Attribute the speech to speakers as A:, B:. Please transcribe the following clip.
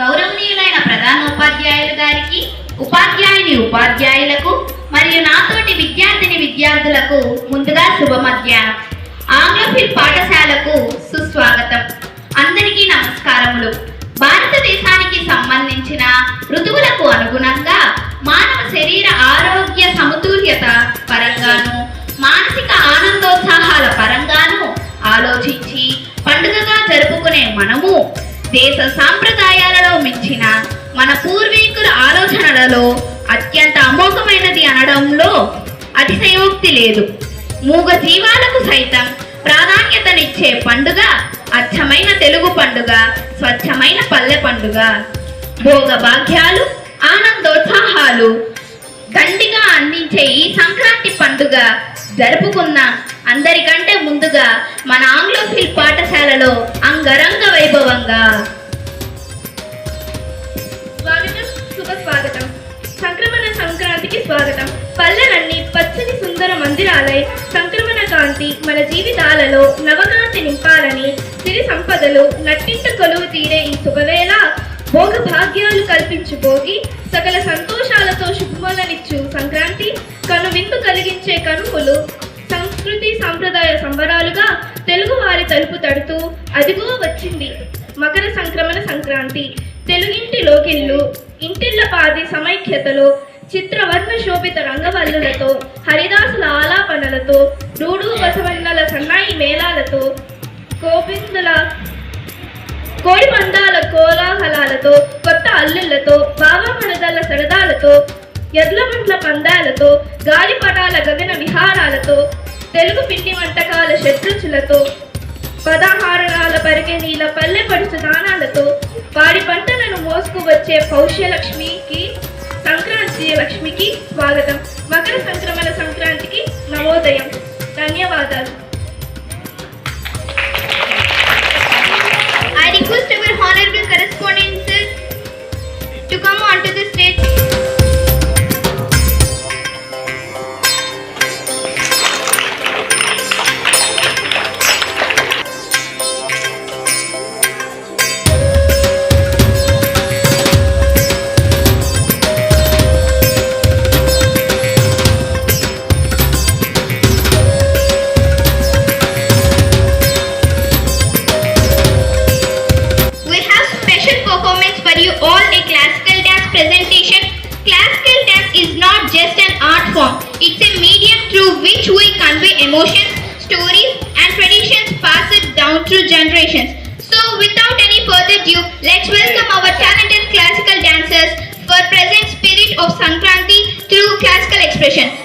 A: గౌరవనీయులైన ప్రధానోపాధ్యాయులు గారికి ఉపాధ్యాయుని ఉపాధ్యాయులకు మరియు నాతోటి విద్యార్థిని విద్యార్థులకు ముందుగా శుభ మధ్యాహ్నం ఆంగ్లఫిల్ పాఠశాలకు సుస్వాగతం. అందరికీ నమస్కారములు. భారతదేశానికి సంబంధించిన ఋతువులకు అనుగుణంగా మానవ శరీర ఆరోగ్య సమతుల్యత పరంగాను మానసిక ఆనందోత్సాహాల పరంగాను ఆలోచించి పండుగగా జరుపుకునే మనము దేశ సాంప్రదాయాలలో మించిన మన పూర్వీకుల ఆలోచనలలో అత్యంత అమోఘమైనది అనడంలో అతిశయోక్తి లేదు. మూగ జీవాలకు సైతం ప్రాధాన్యతనిచ్చే పండుగ అచ్చమైన తెలుగు పండుగ స్వచ్ఛమైన పల్లె పండుగ. భోగ భాగ్యాలు ఆనందోత్సాహాలు దండిగా అందించే ఈ సంక్రాంతి పండుగ జరుపుకున్న అందరికంటే ముందుగా మన ఆంగ్లోఫిల్ పాఠశాలలో అంగరంగ వైభవంగా.
B: స్వాగతం శుభ స్వాగతం. సంక్రమణ సంక్రాంతికి స్వాగతం. పల్లెలన్నీ పచ్చని సుందర మందిరాలై సంక్రమణ కాంతి మన జీవితాలలో నవకాంతి నింపాలని సిరి సంపదలు నట్టింట కొలువు తీరే ఈ శుభవేళ భోగ భాగ్యాలు కల్పించు భోగి సకల సంతోషాలతో శుభములనిచ్చు సంక్రాంతి. కనువిందు కలిగించే కనుములు సంస్కృతి సాంప్రదాయ సంబరాలుగా తెలుగు వారి తలుపు తడుతూ అదిగో వచ్చింది మకర సంక్రమణ సంక్రాంతి. తెలుగింటి లోకిల్లు ఇంటిళ్ళ పాది సమైక్యతలో చిత్రవర్ణ శోభిత రంగవల్లులతో హరిదాసుల ఆలాపనలతో డూడు బసవన్నల సన్నాయి మేళాలతో గోవిందుల కోడిపందాల కోలాహలాలతో కొత్త అల్లుళ్ళతో బాబామణదల సరదాలతో ఎద్లమండ్ల పందాలతో గాలిపటాల గగన విహారాలతో తెలుగు పిండి వంటకాల శత్రుచులతో పదహారణాల పరిగె నీల పల్లె పడుచు దానాలతో వాడి పంటలను మోసుకు వచ్చే పౌష్యలక్ష్మికి సంక్రాంతి లక్ష్మికి స్వాగతం. మకర సంక్రమణ సంక్రాంతికి నవోదయం. ధన్యవాదాలు.
A: I request our honorable correspondents emotions, stories, and traditions passed down through generations. So, without any further ado, let's welcome our talented classical dancers for present spirit of Sankranti through classical expression.